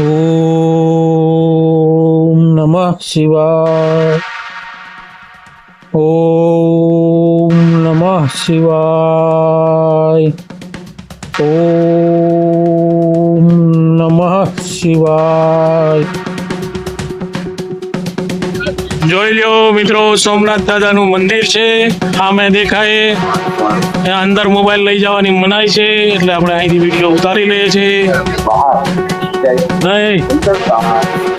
ઓમ નમઃ શિવાય ઓમ નમઃ શિવાય ઓમ નમઃ શિવાય જોઈ લ્યો મિત્રો, સોમનાથ દાદાનું મંદિર છે આમે દેખાય. અંદર મોબાઈલ લઈ જવાની મનાઈ છે, એટલે આપણે અહીંથી વીડિયો ઉતારી લઈએ છીએ.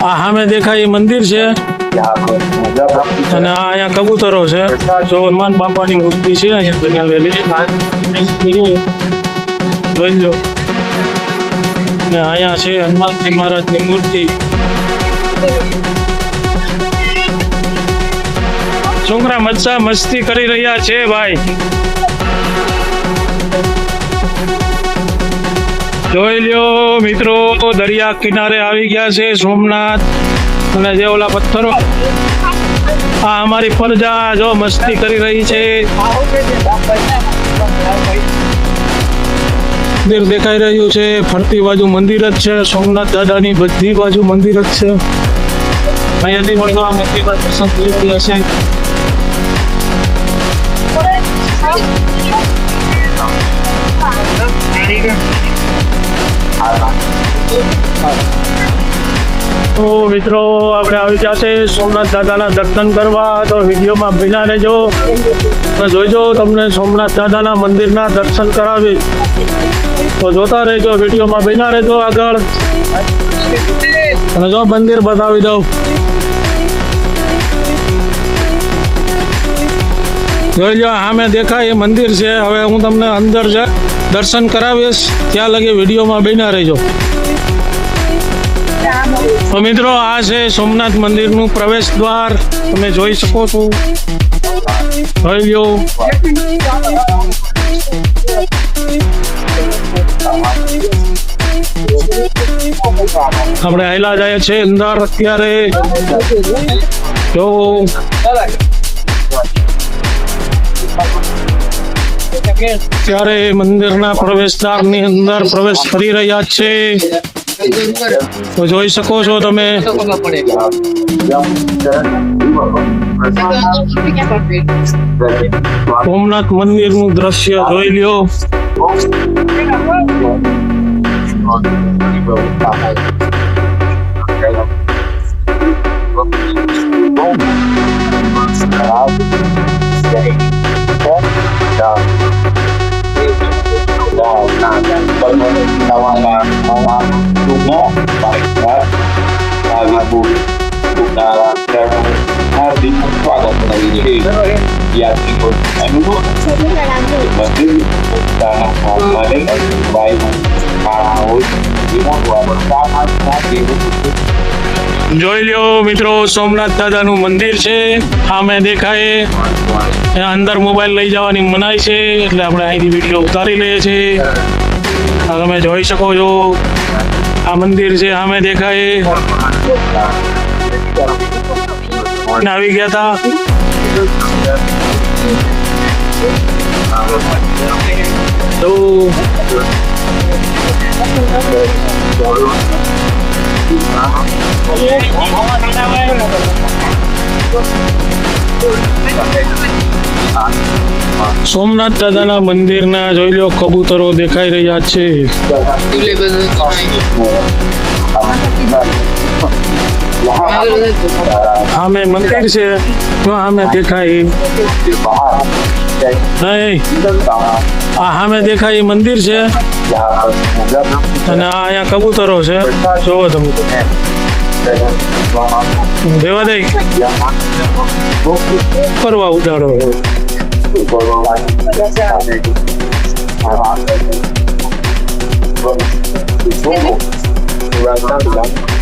સામે દેખાય એ મંદિર છે. અને આ અહીંયા કબૂતરો છે. જો હનુમાન બાપાની મૂર્તિ છે અહીંયા બનાવેલી જોઈ લો. ને અહીંયા છે હનુમાનજી મહારાજની મૂર્તિ. છોકરા મચ્છા મસ્તી કરી રહ્યા છે ભાઈ. જોઈ લ્યો મિત્રો, દરિયા કિનારે આવી ગયા છે સોમનાથ અને જે ઓલા પથ્થરો. આ અમારી ફરજા, જો મસ્તી કરી રહી છે. મંદિર દેખાઈ રહ્યું છે, ફરતી બાજુ મંદિર જ છે, સોમનાથ દાદાની બધી બાજુ મંદિર જ છે. અહીંયાથી પણ આ મંદિરમાં દર્શન કરી રહ્યા છે તો મિત્રો, આપણે આવી ગયા છે સોમનાથ દાદાના દર્શન કરવા. તો વિડીયોમાં ભીના રહેજો. તો જોઈજો તમને સોમનાથ દાદાના મંદિરના દર્શન કરાવી. તો જોતા રહેજો, વિડીયોમાં ભીના રહેજો આગળ. અને જો મંદિર બતાવી દઉં. જોઈ લો સામે દેખાય, એ મંદિર છે. હવે હું તમને અંદર જ દર્શન કરાવીશ. ત્યાં લગી વિડીયોમાં બેના રહેજો. તો મિત્રો, આ છે સોમનાથ મંદિરનું પ્રવેશ દ્વાર. તમે જોઈ શકો છો. લ્યો. આપણે આયલા જાય છે અંદર અત્યારે. જો. ત્યારે મંદિરના પ્રવેશદ્વારની અંદર પ્રવેશ કરી રહ્યા છે. તો જોઈ શકો છો તમે. સોમનાથ મંદિરનું દ્રશ્ય જોઈ લ્યો. જોઈ લ્યો મિત્રો, સોમનાથ દાદાનું મંદિર છે. સામે દેખાય. અંદર મોબાઈલ લઈ જવાની મનાય છે, એટલે આપણે અહીંથી વીડિયો ઉતારી લઈએ છીએ. તમે જોઈ શકો છો. આ મંદિર છે સામે દેખાય. આવી ગયા હતા તો સોમનાથ દાદાના મંદિરના જોઈ લો કબૂતરો દેખાઈ રહ્યા છે. સામે મંદિર છે. તો સામે દેખાય. નહીં. આ સામે દેખાય મંદિર છે. અને આ અહીંયા કબૂતરો છે. જોવો તમે. દેવા દઈ કરવા ઉતારો. Thank you.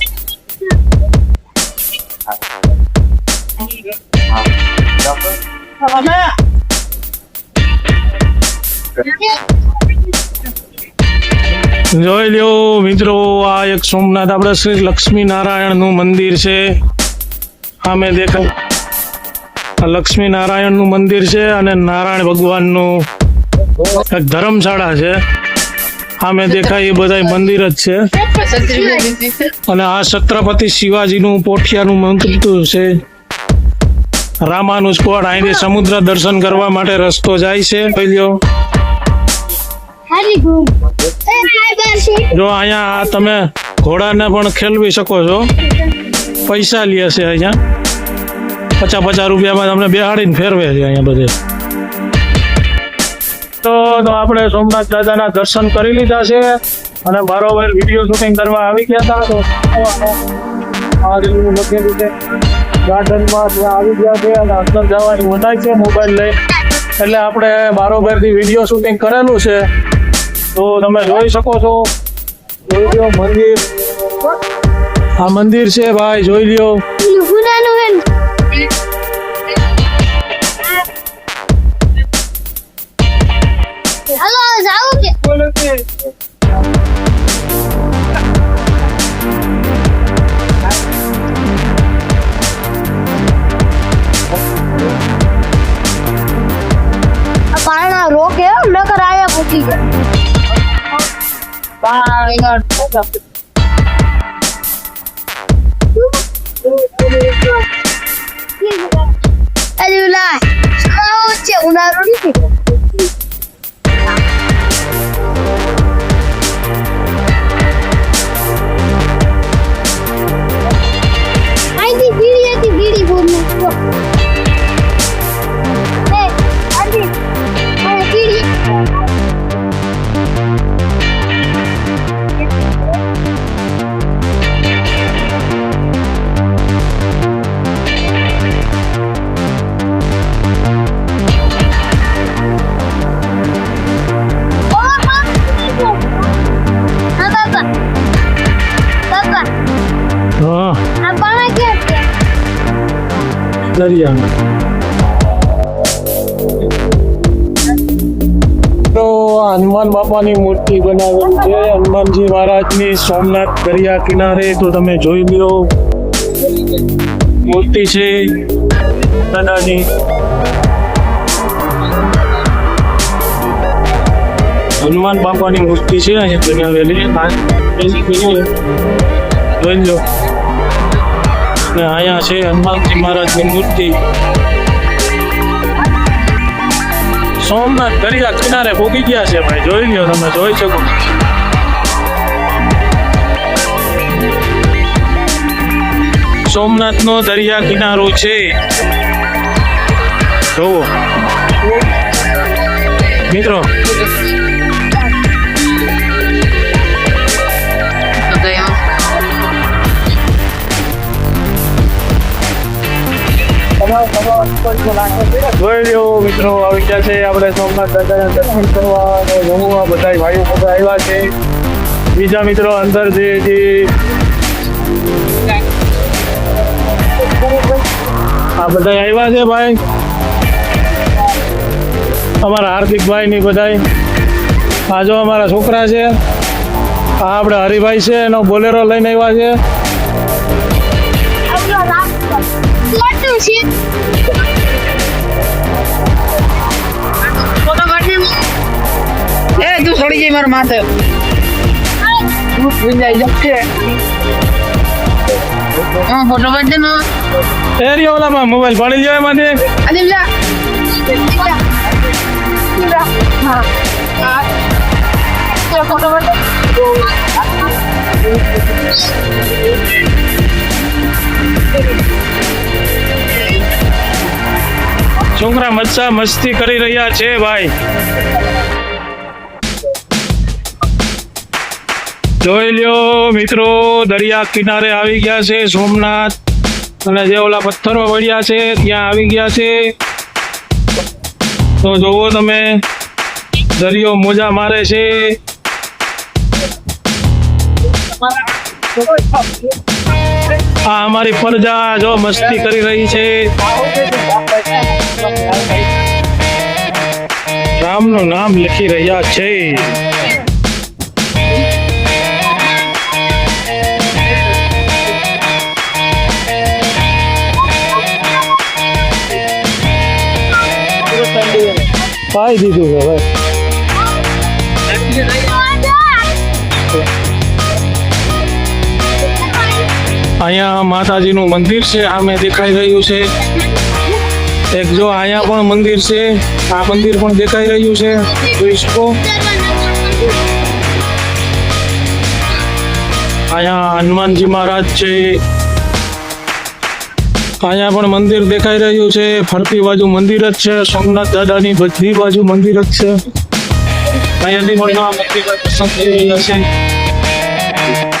જોઈ લ્યો મિત્રો, આ એક સોમનાથ, આપણે શ્રી લક્ષ્મી નારાયણનું મંદિર છે. સામે દેખાય. આ લક્ષ્મી નારાયણનું મંદિર છે અને નારાયણ ભગવાનનું એક ધર્મશાળા છે. સામે દેખાય એ બધા મંદિર જ છે. અને આ છત્રપતિ શિવાજીનું પોઠિયાનું મંદિર છે. રામાનુજ કોટ અહીંથી સમુદ્ર દર્શન કરવા માટે રસ્તો જાય છે. જોઈ લ્યો. હારી ગુમ. એ હાય બારશી જો અહીંયા આ તમે ઘોડાને પણ ખેલવી શકો છો. પૈસા લે છે અહીંયા. પચાસ પચાસ રૂપિયામાં તમને બેહાડીને ફેરવે છે અહીંયા બધે. તો તો આપણે સોમનાથ દાદાના દર્શન કરી લીધા છે અને બરોબર વીડિયો શૂટિંગ કરવા આવી ગયા હતા. તો આ રીતનું લખેલું છે ગાર્ડનમાં ત્યાં આવી ગયા છે અને અંદર જવાની મનાય છે મોબાઈલ લઈ. એટલે આપણે બારોબારથી વીડિયો શૂટિંગ કરેલું છે. તો તમે જોઈ શકો છો. જોઈ લ્યો મંદિર. આ મંદિર છે ભાઈ, જોઈ લ્યો. હાલો જાવું કે આ પાણા રોકે હો, નકર આયા પૂકી જાય અરે ઓલા શાળાઓ છે ઉનાળો નથી હા. તો હનુમાન બાપાની મૂર્તિ બનાવેલી છે. હનુમાનજી મહારાજની સોમનાથ દરિયા કિનારે, તો તમે જોઈ લ્યો. મૂર્તિ છે. દાદાની હનુમાન બાપાની મૂર્તિ છે, અહીંયા બનાવેલી. જોઈ લો. ને અહીંયા છે હનુમાનજી મહારાજની મૂર્તિ. સોમનાથ દરિયા કિનારે ભોગી ગયા છે ભાઈ. જોઈ લો તમે, જોઈ શકો. સોમનાથનો દરિયા કિનારો છે. જોવો મિત્રો જોઈ મિત્રો, આવી ગયા છે આપણે સોમનાથ દાદાના બધા ભાઈઓ બધા આવ્યા છે. બીજા મિત્રો અંદર જે આ બધા આવ્યા છે ભાઈ. અમારા હાર્દિકભાઈ ની બધા આ જો અમારા છોકરા છે. આ આપણે હરિભાઈ છે, એનો બોલેરો લઈને આવ્યા છે. મોટું છે એ તું છોડી જઈ મારા માથે વિંજાઈ જશે હા ફોટો પાડ દે ને એરિયા ઓલામાં મોબાઈલ પાડી જાય એમાંથી આજે લા હા હા ફોટો છોકરા મચ્છા મસ્તી કરી રહ્યા છે ભાઈ. જોઈ લ્યો મિત્રો, દરિયા કિનારે આવી ગયા છે સોમનાથ. અને જે ઓલા પથ્થરો પડ્યા છે, ત્યાં આવી ગયા છે. તો જોવો તમે, દરિયો મોજા મારે છે. આ અમારી પ્રજા જો મસ્તી કરી રહી છે. રામનું નામ લખી રહ્યા છે. પાઈ દીધું છે ભાઈ અહીંયા માતાજીનું મંદિર છે આમે દેખાઈ રહ્યું છે. એક જો અહીંયા પણ મંદિર છે, આ મંદિર પણ દેખાઈ રહ્યું છે, જોઈ શકો. અહીંયા હનુમાનજી મહારાજ છે. અહીંયા પણ મંદિર દેખાઈ રહ્યું છે, ફરતી બાજુ મંદિર જ છે, સોમનાથ દાદાની બધી બાજુ મંદિર જ છે. અહીંયાથી પણ મંદિર પસંદ થઈ રહ્યા છે.